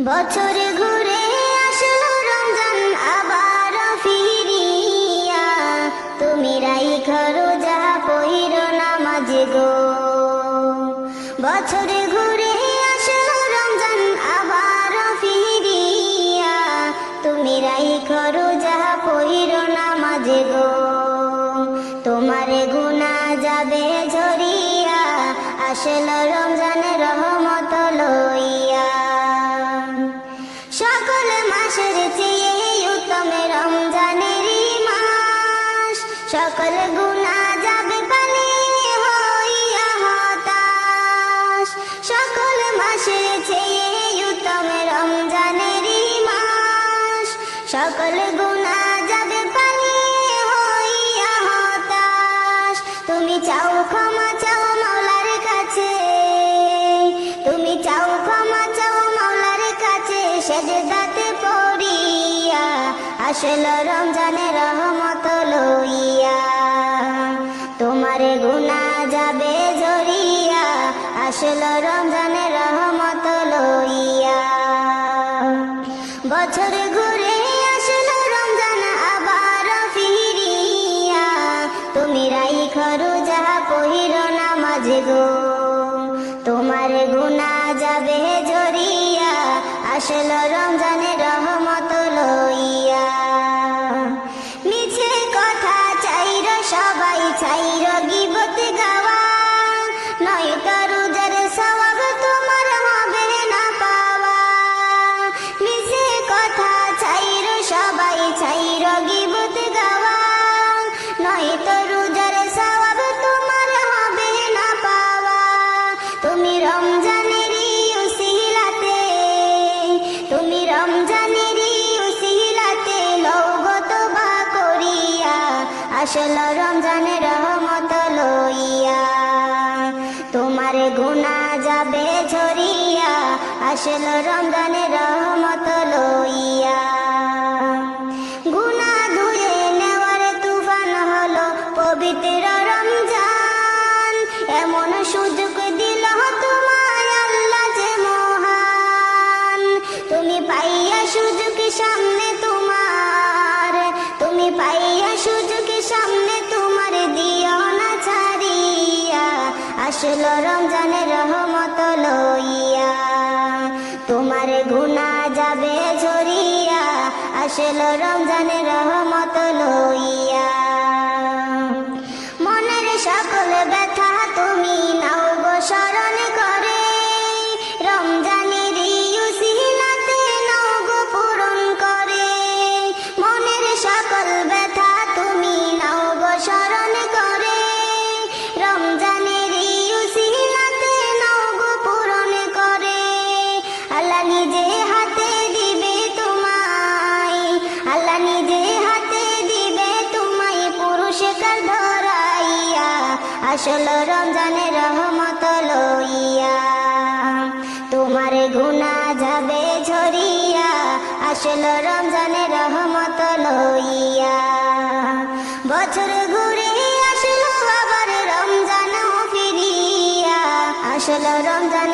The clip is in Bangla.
বছর ঘুরে আসলো রমজান, আবার ফিরিয়া। তুমি রাইখ রোজা পহির নামাজ গো। বছর ঘুরে আসলো রমজান, আবার ফিরিয়া। তুমি রাইখ রোজা পহির নামাজ গো। তোমারে গুনা যাবে ঝরিয়া। আসলো মাসের চেয়ে উত্তম রমজানের মাস সকল গুণা যাবে পানি হইয়া হতাশ সকল মাসের চেয়ে উত্তম রমজানের মাস সকল গুণা যাবে পানি হইয়া হতাশ তুমি চাও ক্ষমা আসল রমজানের রহমত লইয়া। তোমারে গুনা যাবে ঝরিয়া আসল রমজানের রহমত লইয়া। বছর ঘুরে আসলো রমজান আবার ফিরিয়া। তুমি রাইখ রোজা পহির নামাজ গো। তোমার গুনা যাবে জরিয়া আসলো রমজানের রহমত আসল রমজানের রহমত লইয়া। তোমার গুণা যাবে ঝরিয়া। আসল রমজানের রহমত লইয়া। গুণা ধুয়ে নেওয়ার তুফান হলো পবিত্র রমজান। এমন সুযোগ দিল তোমায় আল্লাহ যে মহান। তুমি পাইয়া সুযোগ সামনে আসলো রমজানের রহমত লইয়া। তোমার গুণা যাবে ঝরিয়া। আসলো রমজানের রহমত লইয়া। আসল রমজানের রহমত লইয়া, তোমার গুণা যাবে ঝরিয়া, আসল রমজানের রহমত লইয়া। বছর ঘুরে আসল আবার রমজান ফিরিয়া, আসল রমজানের